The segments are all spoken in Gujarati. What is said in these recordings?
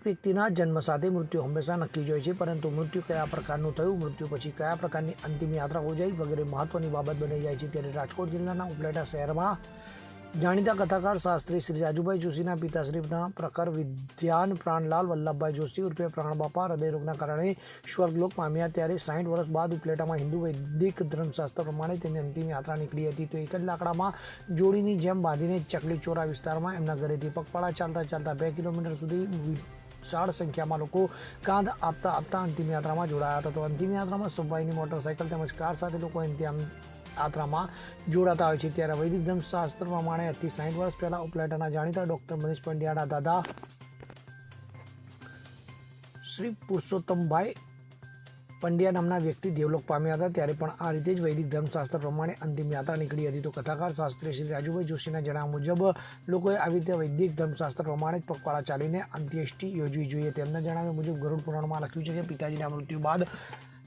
દરેક વ્યક્તિના જન્મ સાથે મૃત્યુ હંમેશા નક્કી જ હોય છે, પરંતુ મૃત્યુ કયા પ્રકારનું થયું, મૃત્યુ પછી કયા પ્રકારની અંતિમ યાત્રા યોજાઈ વગેરે મહત્વની બાબત બની જાય છે ત્યારે રાજકોટ જિલ્લાના ઉપલેટા શહેરમાં જાણીતા કથાકાર શાસ્ત્રી શ્રી રાજુભાઈ જોશીના પિતાશ્રીના પ્રખર વિદ્યાન પ્રાણલાલ વલ્લભભાઈ જોશી ઉર્ફે પ્રાણબાપા હૃદયરોગના કારણે સ્વર્ગલોક પામ્યા ત્યારે સાઠ વર્ષ બાદ ઉપલેટામાં હિન્દુ વૈદિક ધર્મશાસ્ત્ર પ્રમાણે તેમની અંતિમ યાત્રા નીકળી હતી. તો એક જ લાકડામાં જોડીની જેમ બાંધીને ચકલી ચોરા વિસ્તારમાં એમના ઘરેથી પગપાળા ચાલતા ચાલતા બે કિલોમીટર સુધી વિશાળ સંખ્યામાં લોકો કાંધ આપતા આપતા અંતિમ યાત્રામાં જોડાયા હતા. તો અંતિમ યાત્રામાં સવાઈની મોટરસાઇકલ તેમજ કાર સાથે લોકો અંતિમ યાત્રામાં જોડાતા હોય છે. ત્યારે વૈદિક ધર્મશાસ્ત્ર પ્રમાણે આજથી સાઠ વર્ષ પહેલાં ઉપલેટાના જાણીતા ડૉક્ટર મનીષ પંડ્યાના દાદા શ્રી પુરુષોત્તમભાઈ પંડ્યા નામના વ્યક્તિ દેવલોક પામ્યા હતા, ત્યારે પણ આ રીતે જ વૈદિક ધર્મશાસ્ત્ર પ્રમાણે અંતિમ યાત્રા નીકળી હતી. તો કથાકાર શાસ્ત્રી શ્રી રાજુભાઈ જોશીના જણાવ્યા મુજબ, લોકોએ આવી રીતે વૈદિક ધર્મશાસ્ત્ર પ્રમાણે જ પગપાળા ચાલીને અંત્યેષ્ટિ યોજવી જોઈએ. તેમના જણાવ્યા મુજબ, ગરુડ પુરાણમાં લખ્યું છે કે પિતાજીના મૃત્યુ બાદ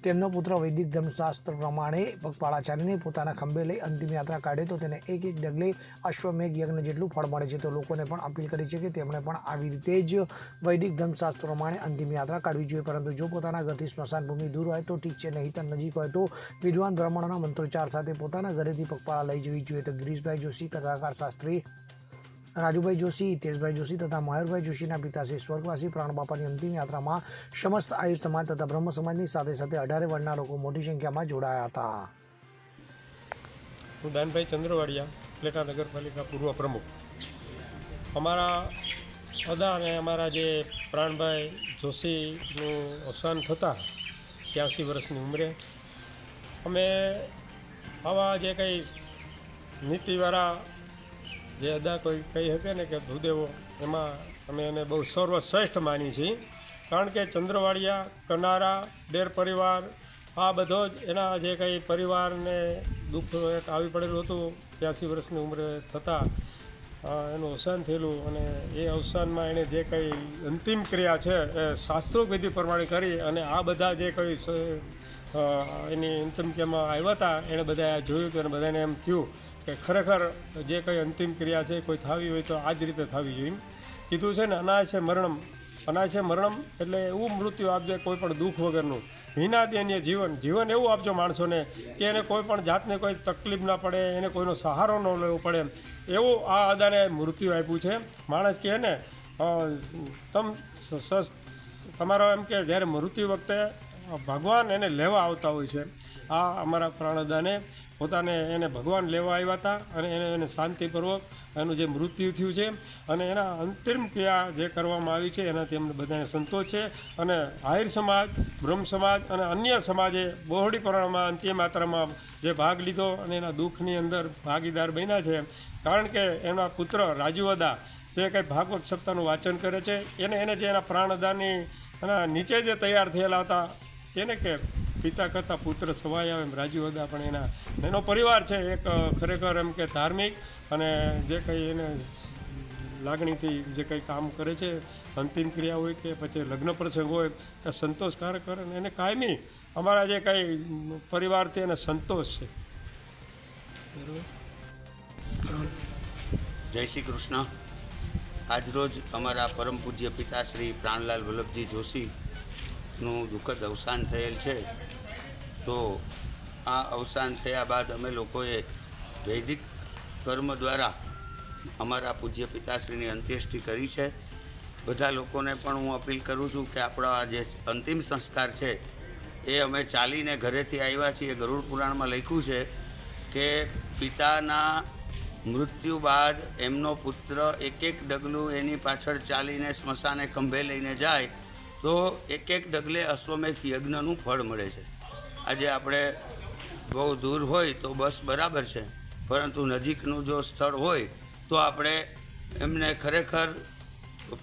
તેમનો પુત્ર વૈદિક ધર્મશાસ્ત્ર પ્રમાણે પગપાળા ચાલીને પોતાના ખંભે લઈ અંતિમ યાત્રા કાઢે તો તેને એક એક ડગલે અશ્વમેઘ યજ્ઞ જેટલું ફળ મળે છે. તો લોકોને પણ અપીલ કરી છે કે તેમણે પણ આવી રીતે જ વૈદિક ધર્મશાસ્ત્ર પ્રમાણે અંતિમ યાત્રા કાઢવી જોઈએ. પરંતુ જો પોતાના ઘરથી સ્મશાન ભૂમિ દૂર હોય તો ઠીક છે. નહીં તો નજીક હોય તો વિદ્વાન બ્રાહ્મણોના મંત્રોચ્ચાર સાથે પોતાના ઘરેથી પગપાળા લઈ જવી જોઈએ. તો ગિરીશભાઈ જોશી, કથાકાર શાસ્ત્રી રાજુભાઈ જોશી, હિતેશભાઈ જોશી તથા મયુરભાઈ જોશીના પિતાશ્રી સ્વર્ગવાસી પ્રાણબાપાની અંતિમ યાત્રામાં સમસ્ત આયુર સમાજ તથા બ્રહ્મ સમાજની સાથે સાથે અઢારે વર્ણના લોકો મોટી સંખ્યામાં જોડાયા હતા. હું દાનભાઈ ચંદ્રવાડિયા પ્લેટા નગરપાલિકા પૂર્વ પ્રમુખ. અમારા અદા અને અમારા જે પ્રાણભાઈ જોશીનું અવસાન થતાં ત્યાંસી વર્ષની ઉંમરે, અમે આવા જે કંઈ નીતિવાળા જે અદા કોઈ કહી શકે ને કે ભૂદેવો, એમાં અમે એને બહુ સર્વશ્રેષ્ઠ માની છીએ. કારણ કે ચંદ્રવાડિયા, કનારા, ડેર પરિવાર, આ બધો જ એના જે કંઈ પરિવારને દુઃખ એક આવી પડેલું હતું, ત્યાંસી વર્ષની ઉંમરે થતાં એનું અવસાન થયેલું અને એ અવસાનમાં એણે જે કંઈ અંતિમ ક્રિયા છે એ શાસ્ત્રોક વિધિ પ્રમાણે કરી અને આ બધા જે કંઈ એની અંતિમ ક્રિયામાં આવ્યા હતા, એણે બધાએ જોયું હતું અને બધાને એમ થયું કે ખરેખર જે કંઈ અંતિમ ક્રિયા છે, કોઈ થવી હોય તો આ જ રીતે થવી જોઈએ. કીધું છે ને અનાશે મરણમ. અનાશે મરણમ એટલે એવું મૃત્યુ આપજે કોઈ પણ દુઃખ વગરનું. વિનાદ્યન્ય જીવન. જીવન એવું આપજો માણસોને કે એને કોઈ પણ જાતને કોઈ તકલીફ ના પડે, એને કોઈનો સહારો ન લેવો પડે. એવું આ અદાને મૃત્યુ આપ્યું છે. માણસ કહે ને તમ તમારો એમ કે જ્યારે મૃત્યુ વખતે ભગવાન એને લેવા આવતા હોય છે. આ અમારા પ્રાણદાને પોતાને એને ભગવાન લેવા આવ્યા હતા અને એને એને શાંતિપૂર્વક એનું જે મૃત્યુ થયું છે અને એના અંતિમ ક્રિયા જે કરવામાં આવી છે એનાથી અમને બધાને સંતોષ છે અને આહિર સમાજ, બ્રહ્મ સમાજ અને અન્ય સમાજે બહોળી પ્રમાણમાં અંતિમ માત્રામાં જે ભાગ લીધો અને એના દુઃખની અંદર ભાગીદાર બન્યા છે. કારણ કે એના પુત્ર રાજુવદા જે કંઈ ભાગવત સપ્તાહનું વાંચન કરે છે, એને એને જે એના પ્રાણદાનની એના નીચે જે તૈયાર થયેલા હતા એને કે પિતા કરતાં પુત્ર સવાય આવે એમ રાજીવ હતા પણ એના, એનો પરિવાર છે એક ખરેખર એમ કે ધાર્મિક અને જે કંઈ એને લાગણીથી જે કંઈ કામ કરે છે, અંતિમ ક્રિયા હોય કે પછી લગ્ન પ્રસંગ હોય, એ સંતોષકારક કરે અને એને કાયમી અમારા જે કંઈ પરિવારથી એને સંતોષ છે. જય શ્રી કૃષ્ણ. આજરોજ અમારા પરમ પૂજ્ય પિતાશ્રી પ્રાણલાલ વલ્લભજી જોશીનું દુઃખદ અવસાન થયેલ છે. તો આ અવસાન થયા બાદ અમે લોકોએ વૈદિક કર્મ દ્વારા અમારા પૂજ્ય પિતાશ્રીની અંત્યેષ્ટિ કરી છે. બધા લોકોને પણ હું અપીલ કરું છું કે આપણા જે અંતિમ સંસ્કાર છે એ અમે ચાલીને ઘરેથી આવ્યા છીએ. ગરુડ પુરાણમાં લખ્યું છે કે પિતાના મૃત્યુ બાદ એમનો પુત્ર એક એક ડગલું એની પાછળ ચાલીને સ્મશાને ખંભે લઈને જાય તો એક એક ડગલે અશ્વમેઘ યજ્ઞનું ફળ મળે છે. આજે આપણે બહુ દૂર હોય તો બસ બરાબર છે. પરંતુ નજીકનું જો સ્થળ હોય તો આપણે એમને ખરેખર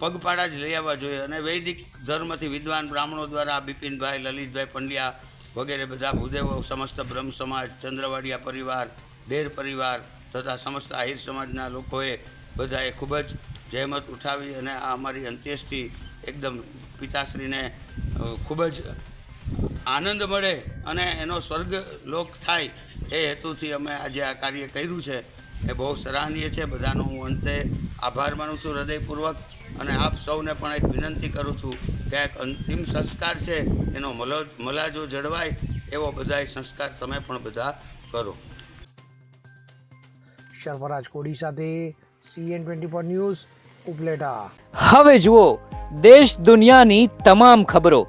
પગપાળા જ લઈ આવવા જોઈએ. અને વૈદિક ધર્મથી વિદ્વાન બ્રાહ્મણો દ્વારા બિપિનભાઈ, લલિતભાઈ પંડ્યા વગેરે બધા ભૂદેવો, સમસ્ત બ્રહ્મ સમાજ, ચંદ્રવાડિયા પરિવાર, ડેર પરિવાર તથા સમસ્ત આહિર સમાજના લોકોએ બધાએ ખૂબ જ જહેમત ઉઠાવી અને આ અમારી અંત્યેષ્ટિ એકદમ પિતાશ્રીને ખૂબ જ આનંદ મળે અને એનો સ્વર્ગ લોક થાય એ હેતુથી અમે આજે આ કાર્ય કર્યું છે. એ બહુ સરાહનીય છે. બધાનો હું અંતે આભાર માનું છું હૃદયપૂર્વક અને આપ સૌને પણ એક વિનંતી કરું છું કે એક અંતિમ સંસ્કાર છે. એનો મલો મલાજો જળવાય એવો બધાય સંસ્કાર તમે પણ બધા કરો. સર્વરાજ કોડી સાથે CN twenty four news Upleta. હવે જુઓ દેશ દુનિયાની તમામ ખબરો.